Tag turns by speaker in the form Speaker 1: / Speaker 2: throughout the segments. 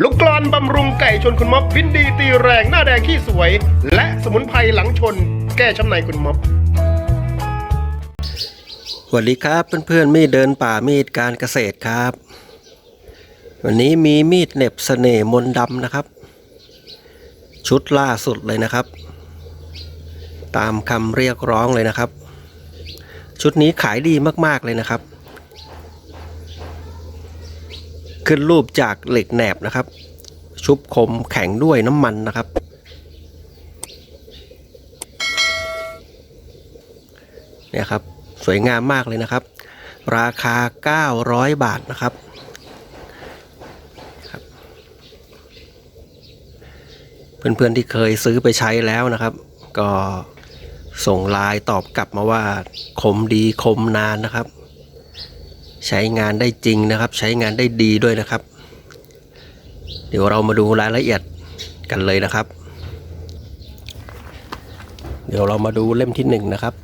Speaker 1: ลูกกลอนบำรุงไก่ชนคุณม็อบวินดีตีแรงหน้าแดงขี้สวย และสมุนไพรหลังชน แก้ช้ำในคุณม็อบ
Speaker 2: สวัสดีครับเพื่อนๆมีดเดินป่ามีดการเกษตรครับ วันนี้มีมีดเหน็บเสน่ห์มนดำนะครับ ชุดล่าสุดเลยนะครับ ตามคำเรียกร้องเลยนะครับ ชุดนี้ขายดีมากๆเลยนะครับ ขึ้นรูปจากเหล็กแหนบนะครับ ชุบคมแข็งด้วยน้ำมันนะครับ เนี่ยครับสวยงามมากเลยนะครับ ราคา 900 บาทนะครับเพื่อนๆที่เคยซื้อไปใช้แล้วนะครับ ก็ส่งไลน์ตอบกลับมาว่า คมดีคมนานนะครับ ใช้งานได้จริงนะครับ ใช้งานได้ดีด้วยนะครับ เดี๋ยวเรามาดูรายละเอียดกันเลยนะครับ เดี๋ยวเรามาดูเล่มที่หนึ่งนะครับ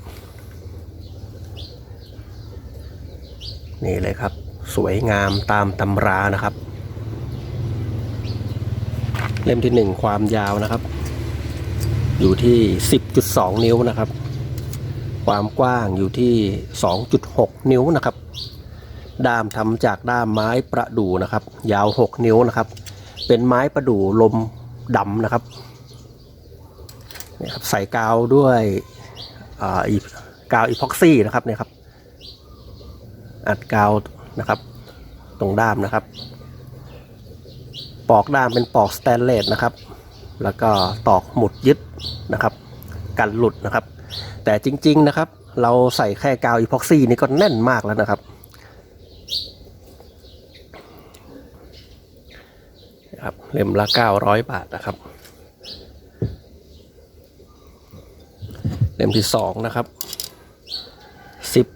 Speaker 2: นี่เลยครับ สวยงามตามตำรานะครับ เล่มที่หนึ่งความยาวนะครับ อยู่ที่ 10.2 นิ้วนะครับ ความกว้างอยู่ที่ 2.6 นิ้วนะครับ ด้ามทำจากด้ามไม้ประดู่นะครับ ยาว 6 นิ้วนะครับ เป็นไม้ประดู่ลมดำนะครับนี่ครับใส่กาวด้วยอ่ากาวอีพ็อกซี่นะครับเนี่ยครับ อัดกาวนะครับ ตรงด้ามนะครับ ปอกด้ามเป็นปอกสแตนเลสนะครับ แล้วก็ตอกหมุดยึดนะครับ กันหลุดนะครับ แต่จริง ๆนะครับ เราใส่แค่กาวอีพ็อกซี่นี่ก็แน่นมากแล้วนะครับ ครับเล่มละ900บาทนะครับ เล่มที่2นะครับ10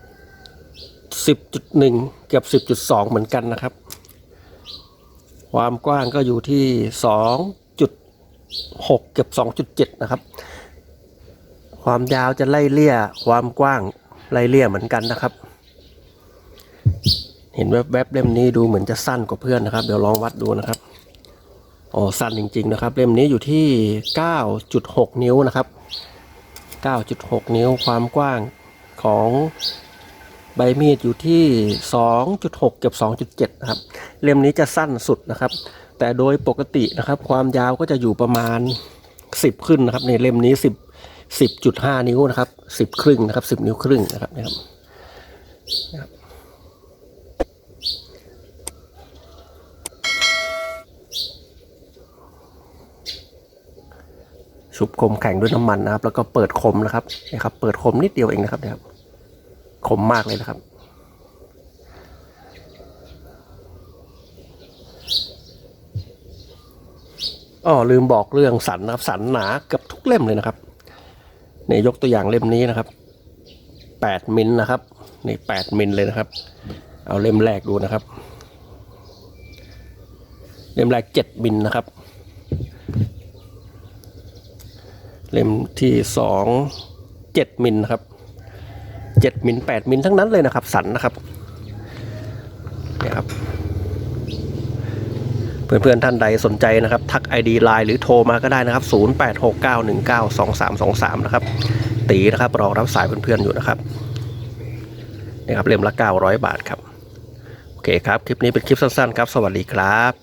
Speaker 2: 10.1เกือบ10.2เหมือนกันนะครับ ความกว้างก็อยู่ที่2.6เกือบ2.7นะครับ ความยาวจะไล่เลี่ยความกว้างไล่เลี่ยเหมือนกันนะครับ เห็นแวบๆเล่มนี้ดูเหมือนจะสั้นกว่าเพื่อนนะครับ เดี๋ยวลองวัดดูนะครับอ๋อสั้นจริง ๆ นะครับ เล่มนี้อยู่ที่ 9.6 นิ้วนะครับ 9.6 นิ้วความกว้างของใบมีดอยู่ที่ 2.6 เกือบ 2.7 นะครับ เล่มนี้จะสั้นสุดนะครับ แต่โดยปกตินะครับ ความยาวก็จะอยู่ประมาณ 10 ขึ้นนะครับ ในเล่มนี้ 10 10.5 นิ้วนะครับ 10 ครึ่งนะครับ 10 นิ้วครึ่งนะครับนะครับนะครับ ชุบคมแข็งด้วยน้ำมันนะครับ แล้วก็เปิดคมนะครับนะครับ เปิดคมนิดเดียวเองนะครับนะครับ คมมากเลยนะครับ อ๋อลืมบอกเรื่องสันนะครับสันหนาเกือบทุกเล่มเลยนะครับเนี่ยยกตัวอย่างเล่มนี้นะครับแปดมิลนะครับนี่แปดมิลเลยนะครับ เอาเล่มแรกดูนะครับ เล่มแรกเจ็ดมิลนะครับ เล่มที่สองเจ็ดมิลครับเจ็ดมิลแปดมิลทั้งนั้นเลยนะครับ สันนะครับเนี่ยครับ เพื่อนๆท่านใดสนใจนะครับ ทัก ID Line หรือโทรมาก็ได้นะครับ 0869192323 นะครับ ตีนะครับรอรับสายเพื่อนๆอยู่นะครับนี่ครับเล่มละ 900 บาทครับ โอเคครับ คลิปนี้เป็นคลิปสั้นๆครับ สวัสดีครับ